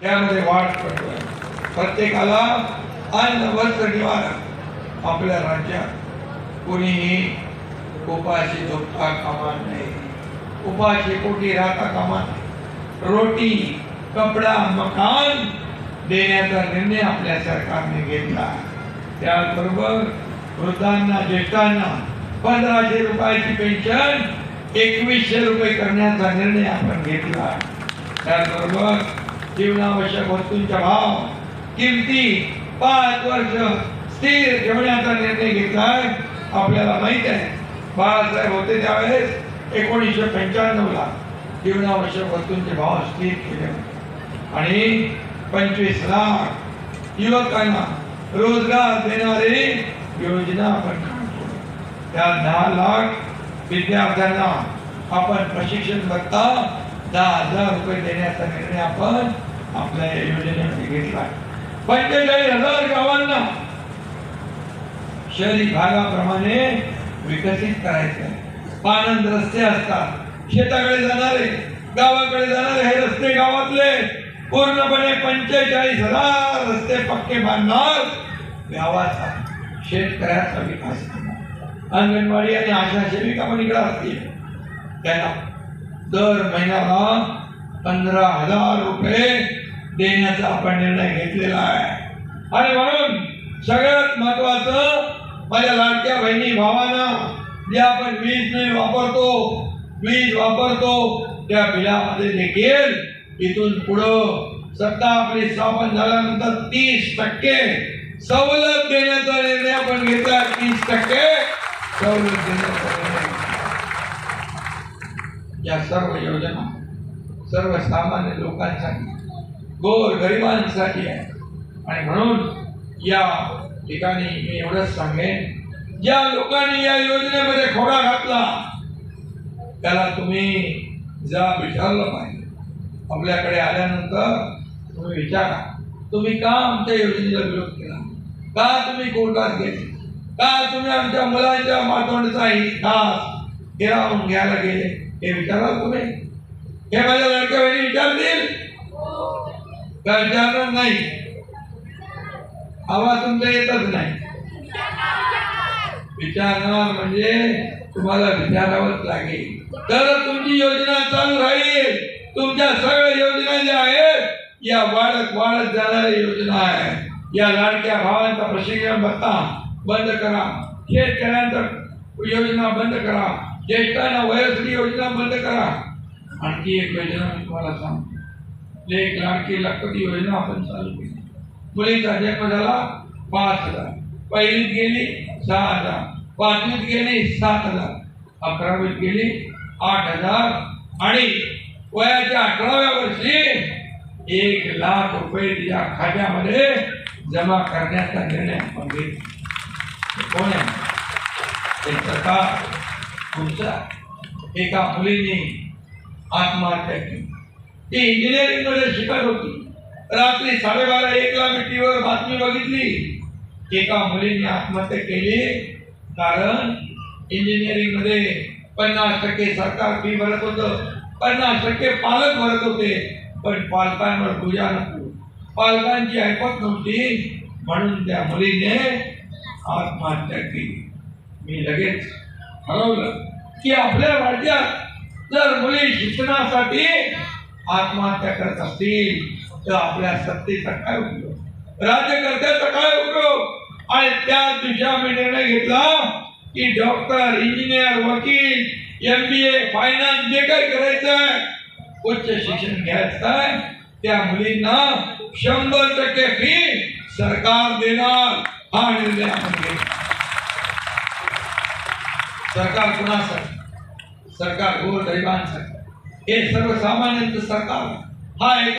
त्यामध्ये वाट पडतोय. प्रत्येकाला अन्न वस्त्र निवारा. आपल्या राज्यात कोणीही उपाशी झोपता कामा नये उपाशी पोटी राहता कामा रोटी कपडा मकान देण्याचा निर्णय आपल्या सरकारने घेतला. त्याचबरोबर वृद्धांना ज्येष्ठांना पंधराशे रुपयाची पेन्शन एकवीसशे रुपये करण्याचा निर्णय आपण घेतला. त्याचबरोबर जीवनावश्यक वस्तूंचा भाव किमती पाच वर्ष स्थिर ठेवण्याचा निर्णय घेतलाय. आपल्याला माहीत आहे बाळासाहेब होते त्यावेळेस एकोणीसशे पंच्याण्णव ला जीवनावश्यक वस्तूंचे भाव स्थिर केले. आणि पंचवीस लाख युवकांना रोजगार देणारी योजना आपण त्या दहा लाख विद्यार्थ्यांना आपण प्रशिक्षण बघता दहा हजार रुपये देण्याचा निर्णय आपण आपल्या या योजनेमध्ये घेतला पंचेचाळीस हजार गावांना शहरी भागाप्रमाणे विकसित करायचं आहे. पानंद रस्ते असतात शेताकडे जाणारे गावाकडे जाणारे हे रस्ते गावातले. पूर्णपणे पंचेचाळीस हजार रस्ते पक्के बांधणार गावाचा शेतकऱ्याचा विकास. अंगणवाडी आणि आशा सेविका पण इकडे असतील. त्यांना दर महिन्याला पंधरा हजार रुपये देण्याचा आपण निर्णय घेतलेला आहे. आणि म्हणून सगळ्यात महत्वाचं माझ्या लाडक्या बहिणी भावांना जे आपण वीज नाही वापरतो वीज वापरतो त्या बिलामध्ये देखील इथून पुढं सत्ता आपली स्थापन झाल्यानंतर तीस टक्के सवलत देण्याचा निर्णय आपण घेतला. तीस टक्के सवलत देण्याचा. या सर्व योजना सर्वसामान्य लोकांसाठी गोर गरिबांसाठी आहे. आणि म्हणून या ठिकाणी मी एवढंच सांगेन ज्या लोकांनी या योजनेमध्ये खोडा घातला त्याला तुम्ही जा विचारलं पाहिजे. आपल्याकडे आल्यानंतर तुम्ही विचारा तुम्ही का आमच्या योजनेला विरोध केला? का तुम्ही कोर्टात गेले? का तुम्ही आमच्या मुलांच्या मातोंडचा हितास हिरावून घ्यायला गेले? हे विचाराल तुम्ही. हे माझ्या लडक्या बहिणी विचारतील का विचारणार नाही. आवाज तुमचा येतच नाही. विचारणार म्हणजे तुम्हाला विचारावंच लागेल. तर तुमची योजना चालू राहील. तुमच्या सगळ्या योजना ज्या आहेत या वाढत वाढत जाणाऱ्या योजना आहे या लाडक्या भावांचा प्रशिक्षण भत्ता बंद करा. शेतकऱ्यांचा योजना बंद करा. ज्येष्ठांना वयस्कर योजना बंद करा. आणखी एक योजना मी तुम्हाला सांगतो. एक लाडकी लखपती योजना आपण चालू केली. मुलीचा जन्म झाला पाच हजार. पहिलीत गेली सहा हजार. पाचवीत गेली सात हजार. अकरावीत गेली आठ हजार. आणि वयाच्या अठराव्या वर्षी एक लाख रुपये तिच्या खात्यामध्ये जमा करण्याचा निर्णय आपण घेतला. कोण आहे? ते तुमचा एका मुलीने आत्महत्या केली. ती इंजिनिअरिंगमध्ये शिकत होती. रात्री साडेबारा एकला मी टीव्हीवर बातमी बघितली. एका मुलीने आत्महत्या केली कारण इंजिनिअरिंगमध्ये पन्नास टक्के सरकार फी भरत होतं. पन्नास टक्के पालक भरत होते पण पालकांवर पूजा नको पालकांची ऐपत नव्हती म्हणून त्या मुलीने आत्महत्या केली. मी लगेच ठरवलं की आपल्या राज्यात जर मुली शिक्षणासाठी आत्महत्या करत असतील तर आपल्या सत्तेचा काय उपयोग? राज्यकर्त्याचा काय उपयोग? आणि त्याच दिवशी आम्ही निर्णय घेतला की डॉक्टर इंजिनियर वकील एम बी ए फायनान्स जे काही करायचं उच्च शिक्षण घ्यायचं आहे त्या मुलींना शंभर टक्के फी सरकार देणार हा निर्णय आपण घेतला. सरकार कुणासाठी सरकार गोर गरिबांसाठी हे सर्वसामान्यांचं सरकार हा एक